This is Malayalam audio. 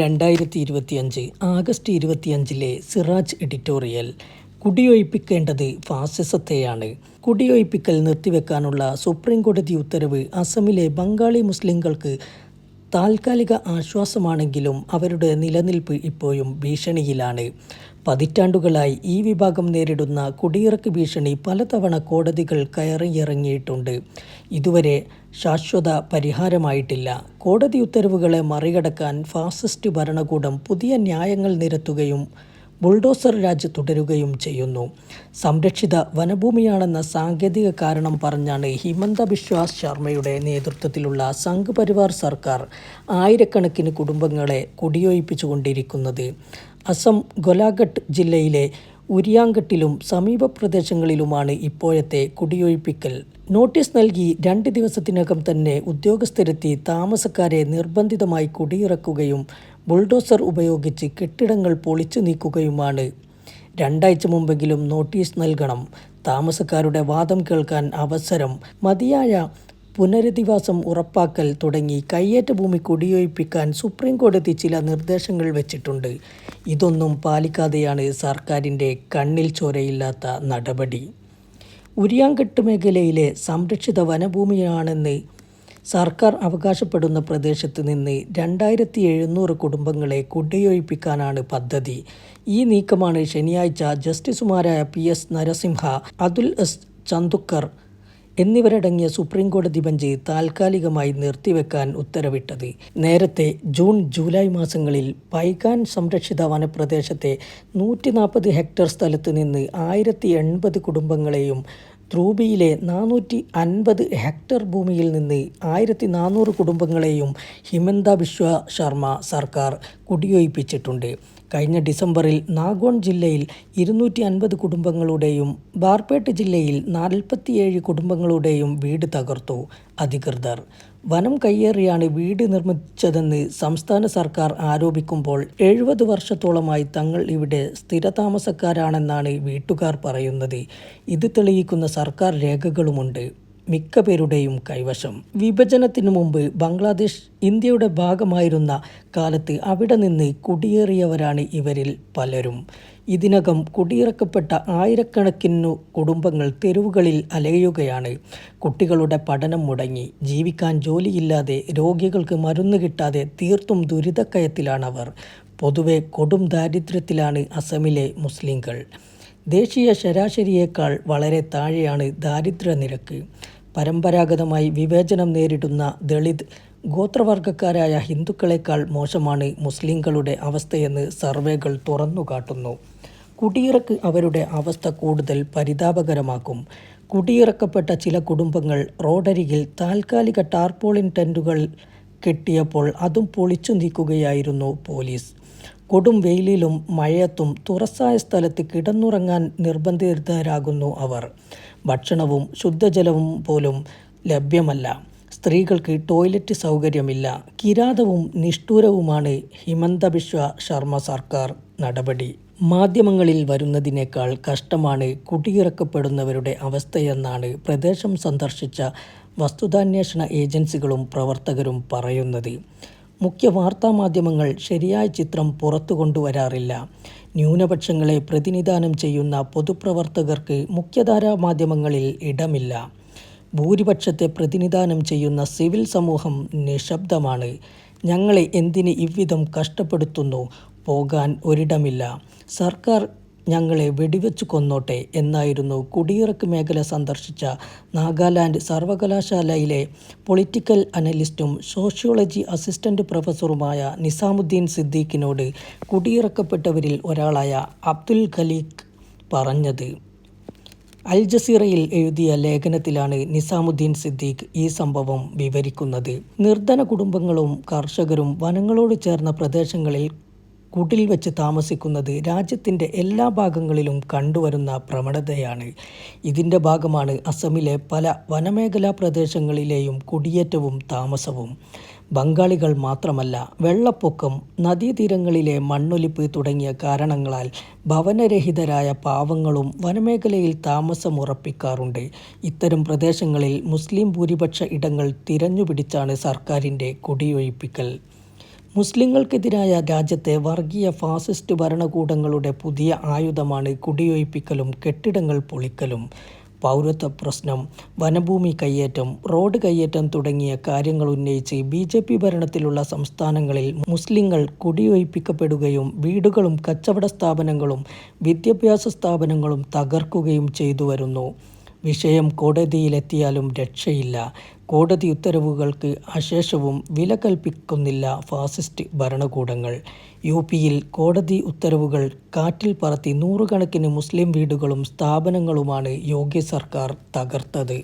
രണ്ടായിരത്തി ഇരുപത്തിയഞ്ച് ആഗസ്റ്റ് ഇരുപത്തിയഞ്ചിലെ സിറാജ് എഡിറ്റോറിയൽ കുടിയൊഴിപ്പിക്കേണ്ടത് ഫാസിസത്തെയാണ്. കുടിയൊഴിപ്പിക്കൽ നിർത്തിവെക്കാനുള്ള സുപ്രീം കോടതി ഉത്തരവ് അസമിലെ ബംഗാളി മുസ്ലിങ്ങൾക്ക് താൽക്കാലിക ആശ്വാസമാണെങ്കിലും അവരുടെ നിലനിൽപ്പ് ഇപ്പോഴും ഭീഷണിയിലാണ്. പതിറ്റാണ്ടുകളായി ഈ വിഭാഗം നേരിടുന്ന കുടിയിറക്ക് ഭീഷണി പലതവണ കോടതികൾ കയറിയിറങ്ങിയിട്ടുണ്ട്. ഇതുവരെ ശാശ്വത പരിഹാരമായിട്ടില്ല. കോടതി ഉത്തരവുകളെ മറികടക്കാൻ ഫാസിസ്റ്റ് ഭരണകൂടം പുതിയ ന്യായങ്ങൾ നിരത്തുകയും ബുൾഡോസർ രാജ് തുടരുകയും ചെയ്യുന്നു. സംരക്ഷിത വനഭൂമിയാണെന്ന സാങ്കേതിക കാരണം പറഞ്ഞാണ് ഹിമന്ത ബിശ്വാസ് ശർമ്മയുടെ നേതൃത്വത്തിലുള്ള സംഘ് പരിവാർ സർക്കാർ ആയിരക്കണക്കിന് കുടുംബങ്ങളെ കുടിയൊഴിപ്പിച്ചുകൊണ്ടിരിക്കുന്നത്. അസം ഗൊലാഘട്ട് ജില്ലയിലെ ഉരിയാങ്കട്ടിലും സമീപ പ്രദേശങ്ങളിലുമാണ് ഇപ്പോഴത്തെ കുടിയൊഴിപ്പിക്കൽ. നോട്ടീസ് നൽകി രണ്ട് ദിവസത്തിനകം തന്നെ ഉദ്യോഗസ്ഥരെത്തി താമസക്കാരെ നിർബന്ധിതമായി കുടിയിറക്കുകയും ബുൾഡോസർ ഉപയോഗിച്ച് കെട്ടിടങ്ങൾ പൊളിച്ചു നീക്കുകയുമാണ്. രണ്ടാഴ്ച മുമ്പെങ്കിലും നോട്ടീസ് നൽകണം. താമസക്കാരുടെ വാദം കേൾക്കാൻ അവസരം മതിയായ പുനരധിവാസം ഉറപ്പാക്കൽ തുടങ്ങി കയ്യേറ്റ ഭൂമി കുടിയൊഴിപ്പിക്കാൻ സുപ്രീം കോടതി ചില നിർദ്ദേശങ്ങൾ വെച്ചിട്ടുണ്ട്. ഇതൊന്നും പാലിക്കാതെയാണ് സർക്കാരിന്റെ കണ്ണിൽ ചോരയില്ലാത്ത നടപടി. ഉരിയാങ്കട്ട് മേഖലയിലെ സംരക്ഷിത വനഭൂമിയാണെന്ന് സർക്കാർ അവകാശപ്പെടുന്ന പ്രദേശത്ത് നിന്ന് രണ്ടായിരത്തി എഴുന്നൂറ് കുടുംബങ്ങളെ കുടിയൊഴിപ്പിക്കാനാണ് പദ്ധതി. ഈ നീക്കമാണ് ശനിയാഴ്ച ജസ്റ്റിസുമാരായ P S Narasimha Atul S Chandurkar എന്നിവരടങ്ങിയ സുപ്രീം കോടതി ബെഞ്ച് താൽക്കാലികമായി നിർത്തിവെക്കാൻ ഉത്തരവിട്ടത്. നേരത്തെ ജൂൺ ജൂലൈ മാസങ്ങളിൽ പൈകാൻ സംരക്ഷിത വനപ്രദേശത്തെ നൂറ്റി ഹെക്ടർ സ്ഥലത്ത് നിന്ന് ആയിരത്തി കുടുംബങ്ങളെയും ധ്രൂബിയിലെ നാനൂറ്റി അൻപത് ഹെക്ടർ ഭൂമിയിൽ നിന്ന് ആയിരത്തി നാനൂറ് കുടുംബങ്ങളെയും ഹിമന്ത ബിശ്വ ശർമ്മ സർക്കാർ കുടിയൊഴിപ്പിച്ചിട്ടുണ്ട്. കഴിഞ്ഞ ഡിസംബറിൽ നാഗോൺ ജില്ലയിൽ ഇരുന്നൂറ്റി അൻപത് കുടുംബങ്ങളുടെയും ബാർപേട്ട് ജില്ലയിൽ നാൽപ്പത്തിയേഴ് കുടുംബങ്ങളുടെയും വീട് തകർത്തു അധികൃതർ. വനം കയ്യേറിയാണ് വീട് നിർമ്മിച്ചതെന്ന് സംസ്ഥാന സർക്കാർ ആരോപിക്കുമ്പോൾ എഴുപത് വർഷത്തോളമായി തങ്ങൾ ഇവിടെ സ്ഥിരതാമസക്കാരാണെന്നാണ് വീട്ടുകാർ പറയുന്നത്. ഇത് തെളിയിക്കുന്ന സർക്കാർ രേഖകളുമുണ്ട്. മിക്ക പേരുടെയും കൈവശം. വിഭജനത്തിനു മുമ്പ് ബംഗ്ലാദേശ് ഇന്ത്യയുടെ ഭാഗമായിരുന്ന കാലത്ത് അവിടെ നിന്ന് കുടിയേറിയവരാണ് ഇവരിൽ പലരും. ഇതിനകം കുടിയിറക്കപ്പെട്ട ആയിരക്കണക്കിനു കുടുംബങ്ങൾ തെരുവുകളിൽ അലയുകയാണ്. കുട്ടികളുടെ പഠനം മുടങ്ങി ജീവിക്കാൻ ജോലിയില്ലാതെ രോഗികൾക്ക് മരുന്ന് കിട്ടാതെ തീർത്തും ദുരിതക്കയത്തിലാണവർ. പൊതുവെ കൊടും ദാരിദ്ര്യത്തിലാണ് അസമിലെ മുസ്ലിങ്ങൾ ദേശീയ ശരാശരിയേക്കാൾ വളരെ താഴെയാണ് ദാരിദ്ര്യ നിരക്ക്. പരമ്പരാഗതമായി വിവേചനം നേരിടുന്ന ദളിത് ഗോത്രവർഗക്കാരായ ഹിന്ദുക്കളെക്കാൾ മോശമാണ് മുസ്ലിങ്ങളുടെ അവസ്ഥയെന്ന് സർവേകൾ തുറന്നുകാട്ടുന്നു കുടിയിറക്ക് അവരുടെ അവസ്ഥ കൂടുതൽ പരിതാപകരമാക്കും. കുടിയിറക്കപ്പെട്ട ചില കുടുംബങ്ങൾ റോഡരികിൽ താൽക്കാലിക ടാർപോളിൻ ടെന്റുകൾ കെട്ടിയപ്പോൾ അതും പൊളിച്ചു നീക്കുകയായിരുന്നു പോലീസ്. കൊടും വെയിലിലും മഴയത്തും തുറസ്സായ സ്ഥലത്ത് കിടന്നുറങ്ങാൻ നിർബന്ധിതരാകുന്നു അവർ. ഭക്ഷണവും ശുദ്ധജലവും പോലും ലഭ്യമല്ല. സ്ത്രീകൾക്ക് ടോയ്ലറ്റ് സൗകര്യമില്ല. കിരാതവും നിഷ്ഠൂരവുമാണ് ഹിമന്ത ബിശ്വ ശർമ്മ സർക്കാർ നടപടി. മാധ്യമങ്ങളിൽ വരുന്നതിനേക്കാൾ കഷ്ടമാണ് കുടിയിറക്കപ്പെടുന്നവരുടെ അവസ്ഥയെന്നാണ് പ്രദേശം സന്ദർശിച്ച വസ്തുതാന്വേഷണ ഏജൻസികളും പ്രവർത്തകരും പറയുന്നത്. മുഖ്യ വാർത്താമാധ്യമങ്ങൾ ശരിയായ ചിത്രം പുറത്തു കൊണ്ടുവരാറില്ല. ന്യൂനപക്ഷങ്ങളെ പ്രതിനിധാനം ചെയ്യുന്ന പൊതുപ്രവർത്തകർക്ക് മുഖ്യധാരാ മാധ്യമങ്ങളിൽ ഇടമില്ല. ഭൂരിപക്ഷത്തെ പ്രതിനിധാനം ചെയ്യുന്ന സിവിൽ സമൂഹം നിശബ്ദമാണ്. ഞങ്ങളെ എന്തിന് ഇவ்விധം കഷ്ടപ്പെടുത്തുന്നു? പോകാൻ ഒരിടമില്ല. സർക്കാർ ഞങ്ങളെ വെടിവെച്ചു കൊന്നോട്ടെ എന്നായിരുന്നു കുടിയിറക്ക് മേഖല സന്ദർശിച്ച നാഗാലാൻഡ് സർവകലാശാലയിലെ പൊളിറ്റിക്കൽ അനലിസ്റ്റും സോഷ്യോളജി അസിസ്റ്റന്റ് പ്രൊഫസറുമായ നിസാമുദ്ദീൻ സിദ്ദീഖിനോട് കുടിയിറക്കപ്പെട്ടവരിൽ ഒരാളായ അബ്ദുൽ ഖലീഖ് പറഞ്ഞത്. അൽ ജസീറയിൽ എഴുതിയ ലേഖനത്തിലാണ് നിസാമുദ്ദീൻ സിദ്ദീഖ് ഈ സംഭവം വിവരിക്കുന്നത്. നിർധന കുടുംബങ്ങളും കർഷകരും വനങ്ങളോട് ചേർന്ന പ്രദേശങ്ങളിൽ കുടിൽ വെച്ച് താമസിക്കുന്നത് രാജ്യത്തിന്റെ എല്ലാ ഭാഗങ്ങളിലും കണ്ടുവരുന്ന പ്രവണതയാണ്. ഇതിന്റെ ഭാഗമാണ് അസമിലെ പല വനമേഖലാ പ്രദേശങ്ങളിലെയും കുടിയേറ്റവും താമസവും. ബംഗാളികൾ മാത്രമല്ല വെള്ളപ്പൊക്കം നദീതീരങ്ങളിലെ മണ്ണൊലിപ്പ് തുടങ്ങിയ കാരണങ്ങളാൽ ഭവനരഹിതരായ പാവങ്ങളും വനമേഖലയിൽ താമസമുറപ്പിക്കാറുണ്ട്. ഇത്തരം പ്രദേശങ്ങളിൽ മുസ്ലിം ഭൂരിപക്ഷ ഇടങ്ങൾ തിരഞ്ഞുപിടിച്ചാണ് സർക്കാരിന്റെ കുടിയൊഴിപ്പിക്കൽ. മുസ്ലിങ്ങൾക്കെതിരായ രാജ്യത്തെ വർഗീയ ഫാസിസ്റ്റ് ഭരണകൂടങ്ങളുടെ പുതിയ ആയുധമാണ് കുടിയൊഴിപ്പിക്കലും കെട്ടിടങ്ങൾ പൊളിക്കലും. പൗരത്വ പ്രശ്നം വനഭൂമി കയ്യേറ്റം റോഡ് കയ്യേറ്റം തുടങ്ങിയ കാര്യങ്ങൾ ഉന്നയിച്ച് ബി ജെ പി ഭരണത്തിലുള്ള സംസ്ഥാനങ്ങളിൽ മുസ്ലിങ്ങൾ കുടിയൊഴിപ്പിക്കപ്പെടുകയും വീടുകളും കച്ചവട സ്ഥാപനങ്ങളും വിദ്യാഭ്യാസ സ്ഥാപനങ്ങളും തകർക്കുകയും ചെയ്തു വരുന്നു വിഷയം കോടതിയിലെത്തിയാലും രക്ഷയില്ല. കോടതി ഉത്തരവുകൾക്ക് അശേഷവും വില കൽപ്പിക്കുന്നില്ല ഫാസിസ്റ്റ് ഭരണകൂടങ്ങൾ. യു പിയിൽ കോടതി ഉത്തരവുകൾ കാറ്റിൽ പറത്തി നൂറുകണക്കിന് മുസ്ലിം വീടുകളും സ്ഥാപനങ്ങളുമാണ് യോഗി സർക്കാർ തകർത്തത്.